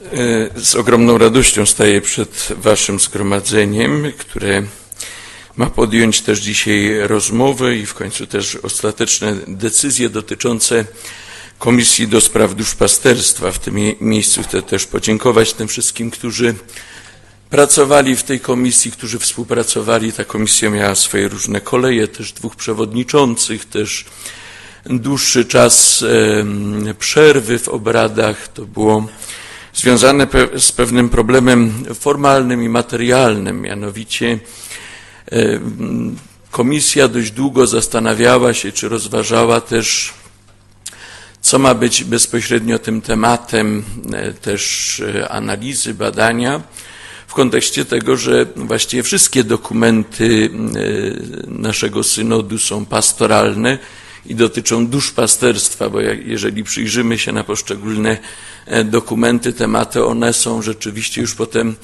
E, z ogromną radością staję przed Waszym zgromadzeniem, które ma podjąć też dzisiaj rozmowę i w końcu też ostateczne decyzje dotyczące Komisji do Spraw Duszpasterstwa. W tym miejscu chcę też podziękować tym wszystkim, którzy pracowali w tej komisji, którzy współpracowali. Ta komisja miała swoje różne koleje, też dwóch przewodniczących, też dłuższy czas przerwy w obradach. To było związane z pewnym problemem formalnym i materialnym, mianowicie komisja dość długo zastanawiała się, czy rozważała też, co ma być bezpośrednio tym tematem e, też e, analizy, badania, w kontekście tego, że właściwie wszystkie dokumenty e, naszego synodu są pastoralne, i dotyczą duszpasterstwa, bo jak, jeżeli przyjrzymy się na poszczególne e, dokumenty, tematy, one są rzeczywiście już potem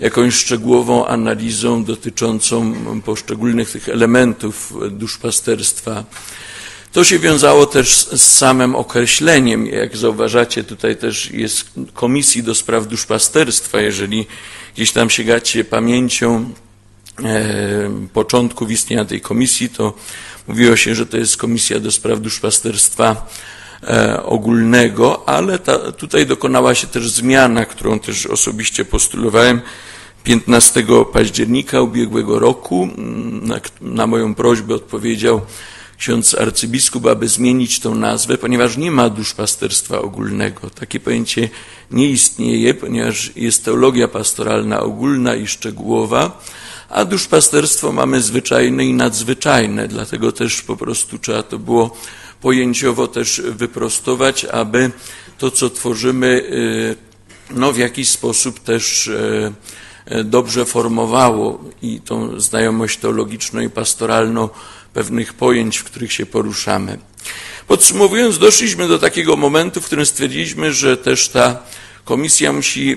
jakąś szczegółową analizą dotyczącą poszczególnych tych elementów duszpasterstwa. To się wiązało też z samym określeniem. Jak zauważacie, tutaj też jest Komisji do Spraw Duszpasterstwa. Jeżeli gdzieś tam sięgacie pamięcią e, początków istnienia tej komisji, to Mówiło się, że to jest Komisja do Spraw Duszpasterstwa e, ogólnego, ale ta, tutaj dokonała się też zmiana, którą też osobiście postulowałem 15 października ubiegłego roku. Na, na moją prośbę odpowiedział ksiądz arcybiskup, aby zmienić tą nazwę, ponieważ nie ma duszpasterstwa ogólnego. Takie pojęcie nie istnieje, ponieważ jest teologia pastoralna ogólna i szczegółowa, a duszpasterstwo mamy zwyczajne i nadzwyczajne, dlatego też po prostu trzeba to było pojęciowo też wyprostować, aby to, co tworzymy, y, no w jakiś sposób też y, y, dobrze formowało i tą znajomość teologiczną i pastoralną pewnych pojęć, w których się poruszamy. Podsumowując, doszliśmy do takiego momentu, w którym stwierdziliśmy, że też ta Komisja musi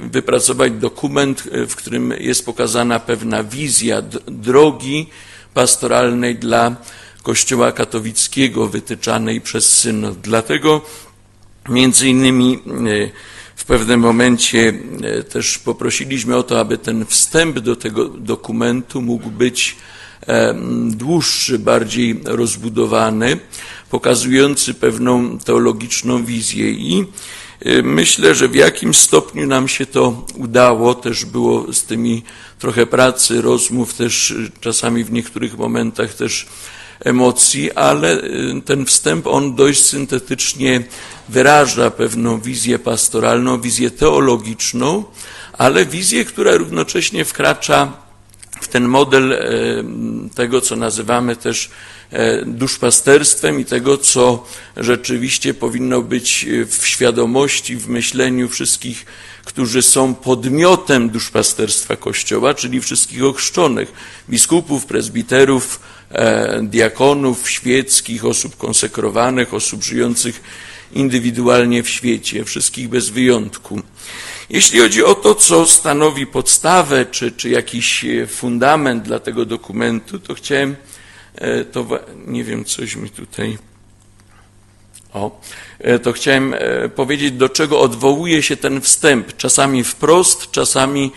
wypracować dokument, w którym jest pokazana pewna wizja drogi pastoralnej dla Kościoła katolickiego wytyczanej przez synod. Dlatego między innymi e, w pewnym momencie też poprosiliśmy o to, aby ten wstęp do tego dokumentu mógł być dłuższy, bardziej rozbudowany, pokazujący pewną teologiczną wizję i myślę, że w jakim stopniu nam się to udało, też było z tymi trochę pracy, rozmów, też czasami w niektórych momentach też emocji, ale y, ten wstęp, on dość syntetycznie wyraża pewną wizję pastoralną, wizję teologiczną, ale wizję, która równocześnie wkracza w ten model tego, co nazywamy też E, duszpasterstwem i tego, co rzeczywiście powinno być w świadomości, w myśleniu wszystkich, którzy są podmiotem duszpasterstwa Kościoła, czyli wszystkich ochrzczonych, biskupów, prezbiterów, e, diakonów świeckich, osób konsekrowanych, osób żyjących indywidualnie w świecie, wszystkich bez wyjątku. Jeśli chodzi o to, co stanowi podstawę, czy, czy jakiś fundament dla tego dokumentu, to chciałem E, to nie wiem, coś mi tutaj. O, e, to chciałem e, powiedzieć, do czego odwołuje się ten wstęp. Czasami wprost, czasami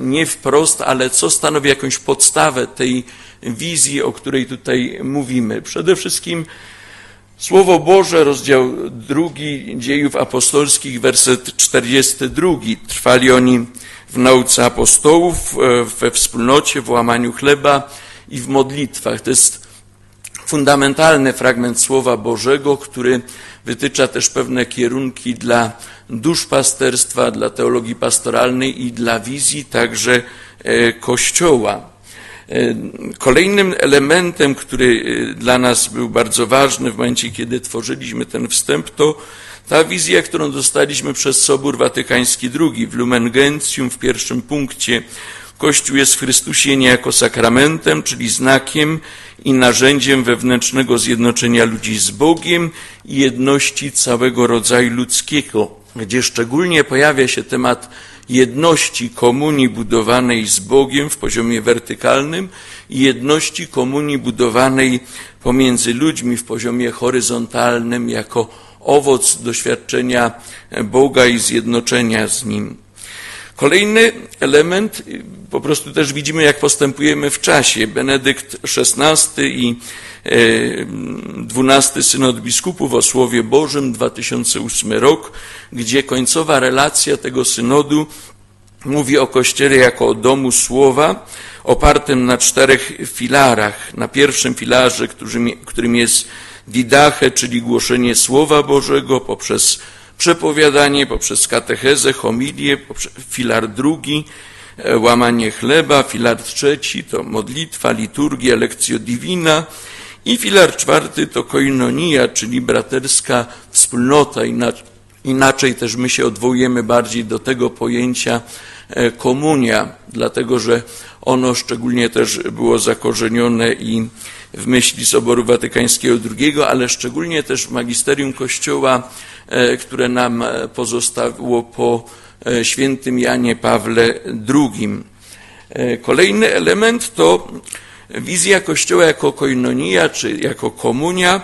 nie wprost, ale co stanowi jakąś podstawę tej wizji, o której tutaj mówimy. Przede wszystkim Słowo Boże, rozdział drugi dziejów apostolskich, werset 42. Trwali oni w nauce apostołów, we wspólnocie, w łamaniu chleba i w modlitwach. To jest fundamentalny fragment Słowa Bożego, który wytycza też pewne kierunki dla duszpasterstwa, dla teologii pastoralnej i dla wizji także e, Kościoła. E, kolejnym elementem, który e, dla nas był bardzo ważny w momencie, kiedy tworzyliśmy ten wstęp, to ta wizja, którą dostaliśmy przez Sobór Watykański II w Lumen Gentium w pierwszym punkcie Kościół jest w Chrystusie niejako sakramentem, czyli znakiem i narzędziem wewnętrznego zjednoczenia ludzi z Bogiem i jedności całego rodzaju ludzkiego, gdzie szczególnie pojawia się temat jedności komunii budowanej z Bogiem w poziomie wertykalnym i jedności komunii budowanej pomiędzy ludźmi w poziomie horyzontalnym jako owoc doświadczenia Boga i zjednoczenia z Nim. Kolejny element, po prostu też widzimy, jak postępujemy w czasie. Benedykt XVI i XII Synod Biskupów o Słowie Bożym, 2008 rok, gdzie końcowa relacja tego synodu mówi o Kościele jako o domu Słowa, opartym na czterech filarach. Na pierwszym filarze, którym jest didache, czyli głoszenie Słowa Bożego poprzez przepowiadanie, poprzez katechezę, homilię, filar drugi, e, łamanie chleba, filar trzeci to modlitwa, liturgia, lekcjo divina i filar czwarty to koinonia, czyli braterska wspólnota. Inaczej też my się odwołujemy bardziej do tego pojęcia e, komunia, dlatego że ono szczególnie też było zakorzenione i w myśli Soboru Watykańskiego II, ale szczególnie też w magisterium Kościoła, e, które nam e, pozostało po e, świętym Janie Pawle II. Kolejny element to wizja Kościoła jako koinonia, czy jako komunia,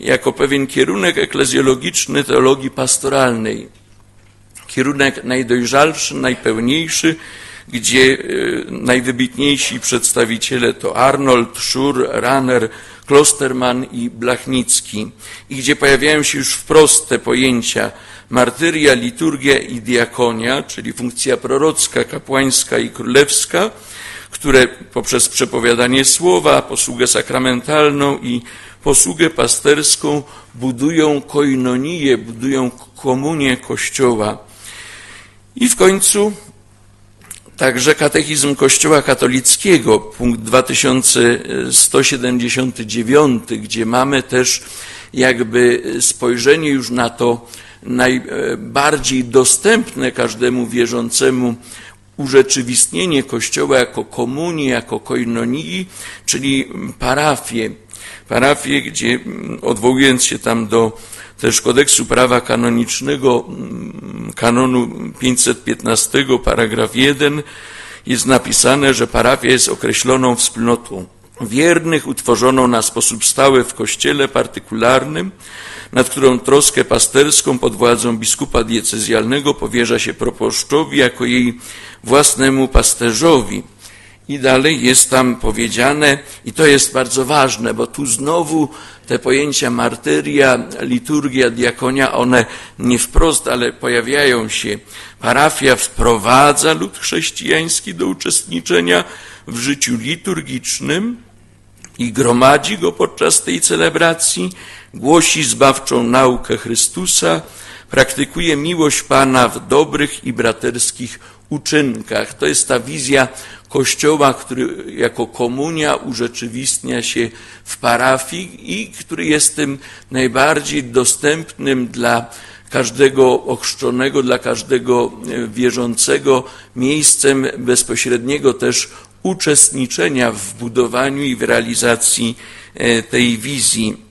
jako pewien kierunek eklezjologiczny teologii pastoralnej. Kierunek najdojrzalszy, najpełniejszy, gdzie e, najwybitniejsi przedstawiciele to Arnold, Schur, Ranner, Klosterman i Blachnicki i gdzie pojawiają się już wprost te pojęcia martyria, liturgia i diakonia, czyli funkcja prorocka, kapłańska i królewska, które poprzez przepowiadanie słowa, posługę sakramentalną i posługę pasterską budują koinonię, budują komunię Kościoła. I w końcu Także katechizm Kościoła katolickiego, punkt 2179, gdzie mamy też jakby spojrzenie już na to najbardziej dostępne każdemu wierzącemu urzeczywistnienie Kościoła jako komunii, jako koinonii, czyli parafie. Parafie, gdzie odwołując się tam do też kodeksu prawa kanonicznego, mm, kanonu 515, paragraf 1, jest napisane, że parafia jest określoną wspólnotą wiernych, utworzoną na sposób stały w kościele partykularnym, nad którą troskę pasterską pod władzą biskupa diecezjalnego powierza się proboszczowi jako jej własnemu pasterzowi. I dalej jest tam powiedziane, i to jest bardzo ważne, bo tu znowu te pojęcia martyria, liturgia, diakonia, one nie wprost, ale pojawiają się. Parafia wprowadza lud chrześcijański do uczestniczenia w życiu liturgicznym i gromadzi go podczas tej celebracji, głosi zbawczą naukę Chrystusa, praktykuje miłość Pana w dobrych i braterskich uczynkach. To jest ta wizja Kościoła, który jako komunia urzeczywistnia się w parafii i który jest tym najbardziej dostępnym dla każdego ochrzczonego, dla każdego e, wierzącego miejscem bezpośredniego też uczestniczenia w budowaniu i w realizacji e, tej wizji.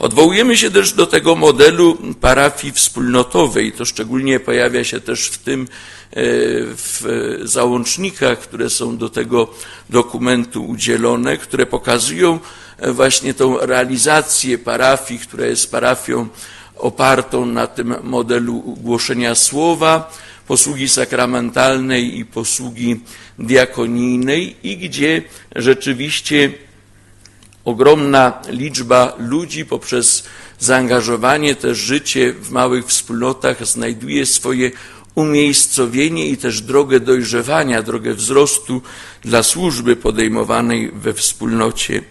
Odwołujemy się też do tego modelu parafii wspólnotowej. To szczególnie pojawia się też w tym, e, w załącznikach, które są do tego dokumentu udzielone, które pokazują e, właśnie tą realizację parafii, która jest parafią opartą na tym modelu głoszenia słowa, posługi sakramentalnej i posługi diakonijnej i gdzie rzeczywiście ogromna liczba ludzi poprzez zaangażowanie, też życie w małych wspólnotach znajduje swoje umiejscowienie i też drogę dojrzewania, drogę wzrostu dla służby podejmowanej we wspólnocie.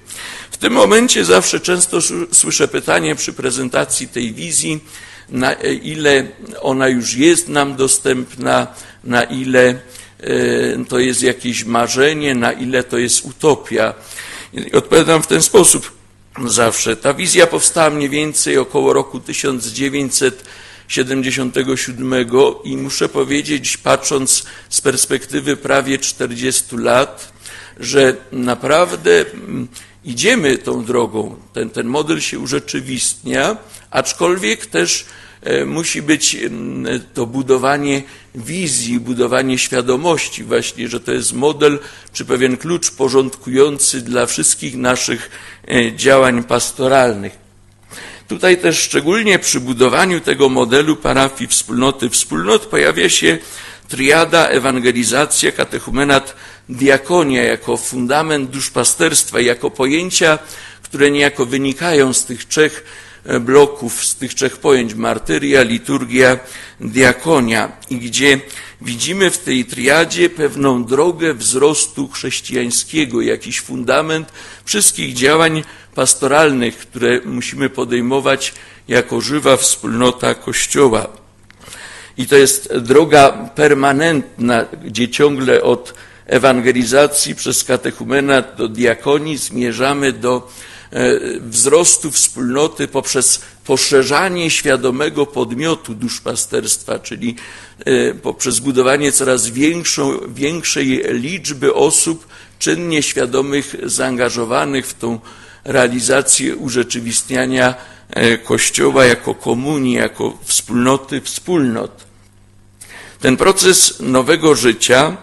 W tym momencie zawsze często słyszę pytanie przy prezentacji tej wizji, na ile ona już jest nam dostępna, na ile e, to jest jakieś marzenie, na ile to jest utopia. I odpowiadam w ten sposób zawsze. Ta wizja powstała mniej więcej około roku 1977 i muszę powiedzieć, patrząc z perspektywy prawie 40 lat, że naprawdę mm, idziemy tą drogą. Ten, ten model się urzeczywistnia, aczkolwiek też musi być to budowanie wizji, budowanie świadomości właśnie, że to jest model czy pewien klucz porządkujący dla wszystkich naszych e, działań pastoralnych. Tutaj też szczególnie przy budowaniu tego modelu parafii wspólnoty wspólnot pojawia się triada ewangelizacja, katechumenat, diakonia jako fundament duszpasterstwa, jako pojęcia, które niejako wynikają z tych trzech e, bloków, z tych trzech pojęć martyria, liturgia, diakonia i gdzie widzimy w tej triadzie pewną drogę wzrostu chrześcijańskiego, jakiś fundament wszystkich działań pastoralnych, które musimy podejmować jako żywa wspólnota Kościoła. I to jest droga permanentna, gdzie ciągle od ewangelizacji przez katechumenat do diakonii zmierzamy do e, wzrostu wspólnoty poprzez poszerzanie świadomego podmiotu duszpasterstwa, czyli e, poprzez budowanie coraz większą, większej liczby osób czynnie świadomych, zaangażowanych w tą realizację urzeczywistniania e, Kościoła jako komunii, jako wspólnoty wspólnot. Ten proces nowego życia,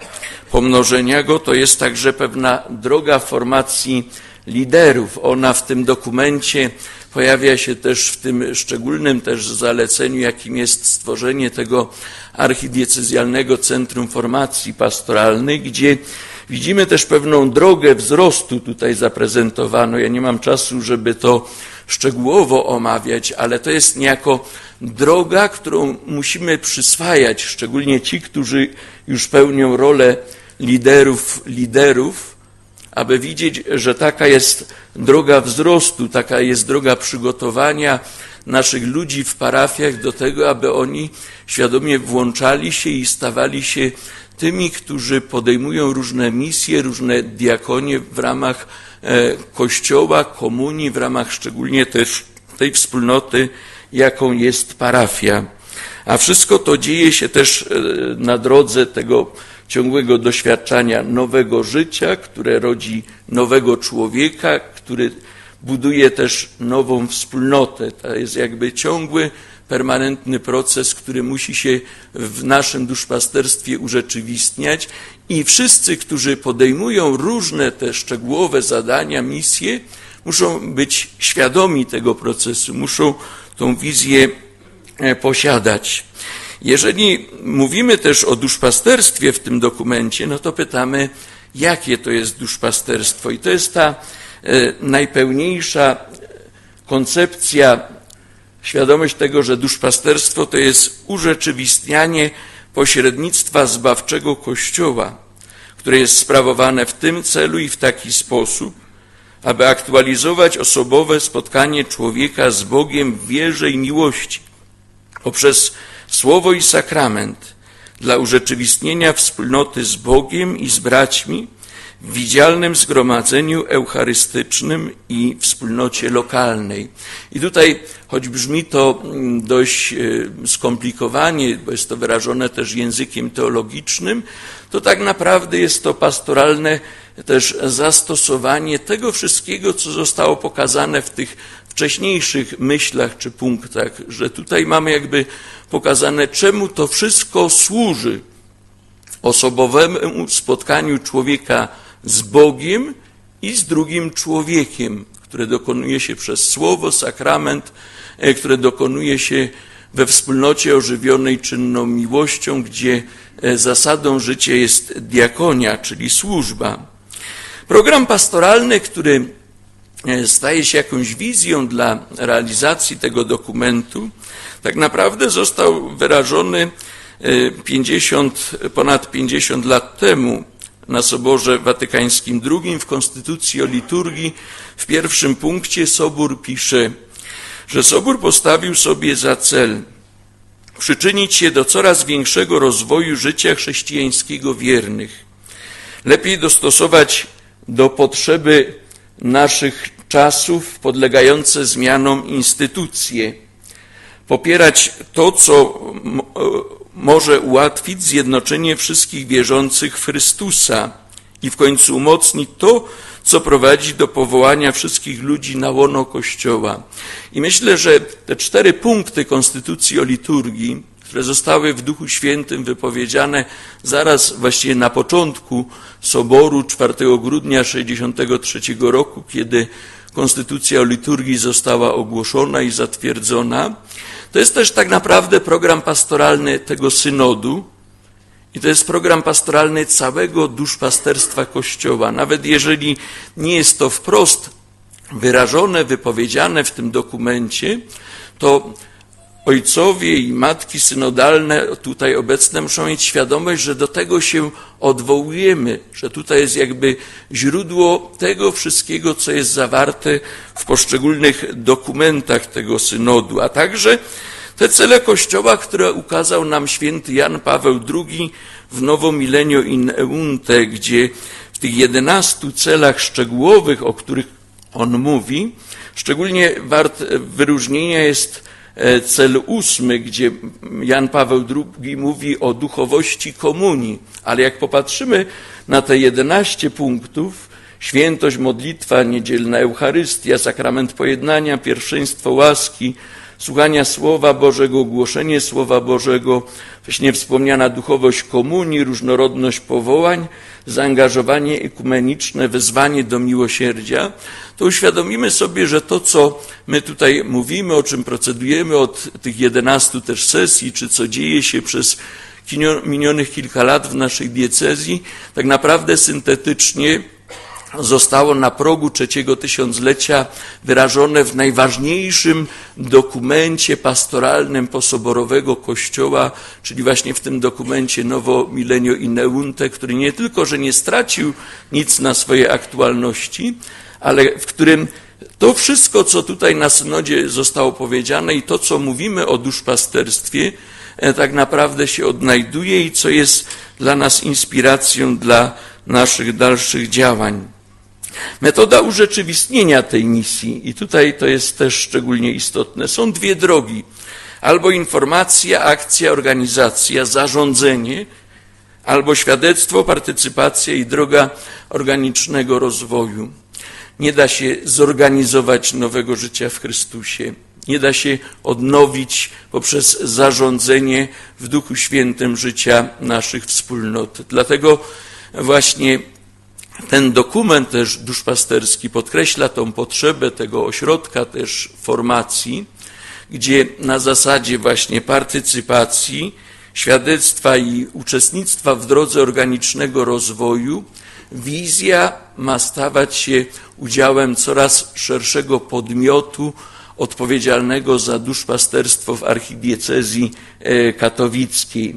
pomnożenia go, to jest także pewna droga formacji liderów. Ona w tym dokumencie pojawia się też w tym szczególnym też zaleceniu, jakim jest stworzenie tego archidiecezjalnego Centrum Formacji Pastoralnej, gdzie widzimy też pewną drogę wzrostu tutaj zaprezentowano. Ja nie mam czasu, żeby to szczegółowo omawiać, ale to jest niejako droga, którą musimy przyswajać, szczególnie ci, którzy już pełnią rolę liderów, liderów, aby widzieć, że taka jest droga wzrostu, taka jest droga przygotowania naszych ludzi w parafiach do tego, aby oni świadomie włączali się i stawali się tymi, którzy podejmują różne misje, różne diakonie w ramach e, Kościoła, komunii, w ramach szczególnie też tej wspólnoty, jaką jest parafia. A wszystko to dzieje się też e, na drodze tego ciągłego doświadczania nowego życia, które rodzi nowego człowieka, który buduje też nową wspólnotę. To jest jakby ciągły, permanentny proces, który musi się w naszym duszpasterstwie urzeczywistniać i wszyscy, którzy podejmują różne te szczegółowe zadania, misje, muszą być świadomi tego procesu, muszą tą wizję e, posiadać. Jeżeli mówimy też o duszpasterstwie w tym dokumencie, no to pytamy, jakie to jest duszpasterstwo. I to jest ta e, najpełniejsza koncepcja, świadomość tego, że duszpasterstwo to jest urzeczywistnianie pośrednictwa zbawczego Kościoła, które jest sprawowane w tym celu i w taki sposób, aby aktualizować osobowe spotkanie człowieka z Bogiem w wierze i miłości poprzez słowo i sakrament dla urzeczywistnienia wspólnoty z Bogiem i z braćmi w widzialnym zgromadzeniu eucharystycznym i wspólnocie lokalnej. I tutaj, choć brzmi to mm, dość e, skomplikowanie, bo jest to wyrażone też językiem teologicznym, to tak naprawdę jest to pastoralne też zastosowanie tego wszystkiego, co zostało pokazane w tych wcześniejszych myślach czy punktach, że tutaj mamy jakby pokazane, czemu to wszystko służy osobowemu spotkaniu człowieka z Bogiem i z drugim człowiekiem, które dokonuje się przez słowo, sakrament, e, które dokonuje się we wspólnocie ożywionej czynną miłością, gdzie e, zasadą życia jest diakonia, czyli służba. Program pastoralny, który e, staje się jakąś wizją dla realizacji tego dokumentu, tak naprawdę został wyrażony 50, ponad 50 lat temu na Soborze Watykańskim II w Konstytucji o liturgii. W pierwszym punkcie Sobór pisze, że Sobór postawił sobie za cel przyczynić się do coraz większego rozwoju życia chrześcijańskiego wiernych, lepiej dostosować do potrzeby naszych czasów podlegające zmianom instytucje, popierać to, co może ułatwić zjednoczenie wszystkich wierzących w Chrystusa i w końcu umocnić to, co prowadzi do powołania wszystkich ludzi na łono Kościoła. I myślę, że te cztery punkty Konstytucji o liturgii, które zostały w Duchu Świętym wypowiedziane zaraz właściwie na początku Soboru 4 grudnia 1963 roku, kiedy konstytucja o liturgii została ogłoszona i zatwierdzona. To jest też tak naprawdę program pastoralny tego synodu i to jest program pastoralny całego duszpasterstwa Kościoła. Nawet jeżeli nie jest to wprost wyrażone, wypowiedziane w tym dokumencie, to ojcowie i matki synodalne tutaj obecne muszą mieć świadomość, że do tego się odwołujemy, że tutaj jest jakby źródło tego wszystkiego, co jest zawarte w poszczególnych dokumentach tego synodu, a także te cele Kościoła, które ukazał nam święty Jan Paweł II w Nowo Milenio in Eunte, gdzie w tych jedenastu celach szczegółowych, o których on mówi, szczególnie wart wyróżnienia jest cel ósmy, gdzie Jan Paweł II mówi o duchowości komunii, ale jak popatrzymy na te jedenaście punktów, świętość, modlitwa, niedzielna Eucharystia, sakrament pojednania, pierwszeństwo łaski, słuchania Słowa Bożego, głoszenie Słowa Bożego, właśnie wspomniana duchowość komunii, różnorodność powołań, zaangażowanie ekumeniczne, wezwanie do miłosierdzia, to uświadomimy sobie, że to, co my tutaj mówimy, o czym procedujemy od tych jedenastu też sesji, czy co dzieje się przez minionych kilka lat w naszej diecezji, tak naprawdę syntetycznie zostało na progu trzeciego tysiąclecia wyrażone w najważniejszym dokumencie pastoralnym posoborowego Kościoła, czyli właśnie w tym dokumencie Nowo Milenio Ineunte, który nie tylko, że nie stracił nic na swojej aktualności, ale w którym to wszystko, co tutaj na synodzie zostało powiedziane i to, co mówimy o duszpasterstwie, e, tak naprawdę się odnajduje i co jest dla nas inspiracją dla naszych dalszych działań. Metoda urzeczywistnienia tej misji, i tutaj to jest też szczególnie istotne, są dwie drogi. Albo informacja, akcja, organizacja, zarządzenie, albo świadectwo, partycypacja i droga organicznego rozwoju. Nie da się zorganizować nowego życia w Chrystusie. Nie da się odnowić poprzez zarządzenie w Duchu Świętym życia naszych wspólnot. Dlatego właśnie ten dokument też duszpasterski podkreśla tą potrzebę tego ośrodka też formacji, gdzie na zasadzie właśnie partycypacji, świadectwa i uczestnictwa w drodze organicznego rozwoju wizja ma stawać się udziałem coraz szerszego podmiotu odpowiedzialnego za duszpasterstwo w archidiecezji e, katowickiej.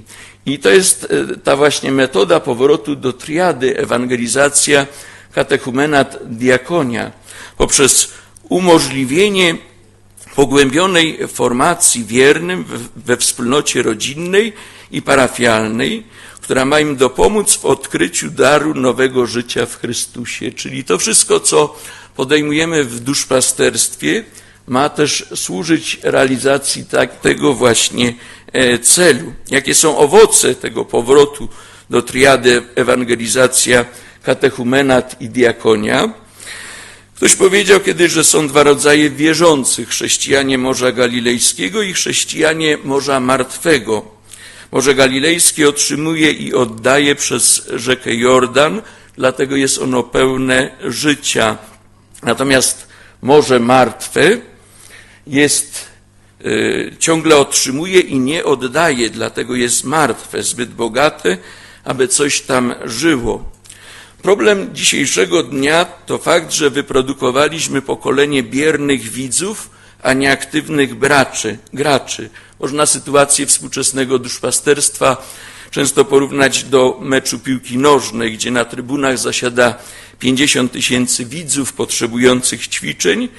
I to jest e, ta właśnie metoda powrotu do triady ewangelizacja, katechumenat, diakonia poprzez umożliwienie pogłębionej formacji wiernym we wspólnocie rodzinnej i parafialnej, która ma im dopomóc w odkryciu daru nowego życia w Chrystusie. Czyli to wszystko, co podejmujemy w duszpasterstwie, ma też służyć realizacji tak, tego właśnie celu. Jakie są owoce tego powrotu do triady ewangelizacja, katechumenat i diakonia? Ktoś powiedział kiedyś, że są dwa rodzaje wierzących: chrześcijanie Morza Galilejskiego i chrześcijanie Morza Martwego. Morze Galilejskie otrzymuje i oddaje przez rzekę Jordan, dlatego jest ono pełne życia. Natomiast Morze Martwe jest, ciągle otrzymuje i nie oddaje, dlatego jest martwe, zbyt bogate, aby coś tam żyło. Problem dzisiejszego dnia to fakt, że wyprodukowaliśmy pokolenie biernych widzów, a nie aktywnych braczy, graczy. Można sytuację współczesnego duszpasterstwa często porównać do meczu piłki nożnej, gdzie na trybunach zasiada 50 tysięcy widzów potrzebujących ćwiczeń,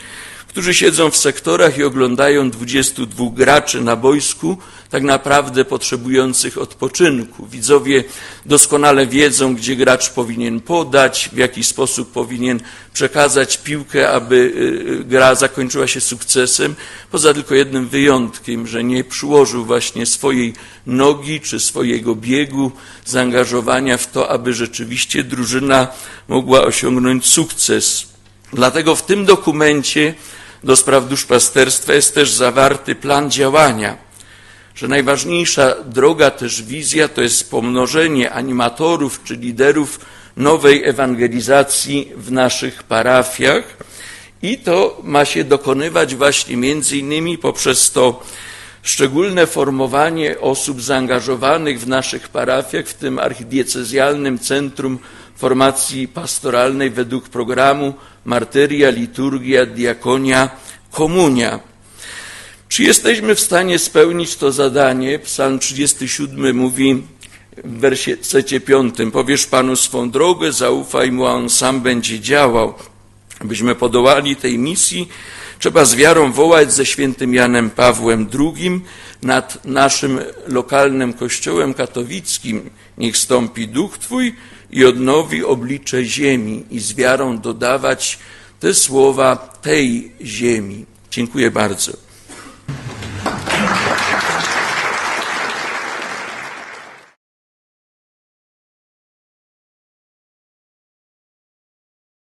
którzy siedzą w sektorach i oglądają 22 graczy na boisku, tak naprawdę potrzebujących odpoczynku. Widzowie doskonale wiedzą, gdzie gracz powinien podać, w jaki sposób powinien przekazać piłkę, aby y, gra zakończyła się sukcesem, poza tylko jednym wyjątkiem, że nie przyłożył właśnie swojej nogi czy swojego biegu, zaangażowania w to, aby rzeczywiście drużyna mogła osiągnąć sukces. Dlatego w tym dokumencie do spraw duszpasterstwa jest też zawarty plan działania, że najważniejsza droga, też wizja, to jest pomnożenie animatorów czy liderów nowej ewangelizacji w naszych parafiach I to ma się dokonywać właśnie między innymi poprzez to szczególne formowanie osób zaangażowanych w naszych parafiach, w tym archidiecezjalnym centrum formacji pastoralnej według programu Martyria, Liturgia, Diakonia, Komunia. Czy jesteśmy w stanie spełnić to zadanie? Psalm 37 mówi w wersecie 5: Powiesz Panu swą drogę, zaufaj mu, a on sam będzie działał. Abyśmy podołali tej misji, trzeba z wiarą wołać ze świętym Janem Pawłem II nad naszym lokalnym kościołem katowickim. Niech stąpi duch Twój i odnowi oblicze ziemi i z wiarą dodawać te słowa tej ziemi. Dziękuję bardzo.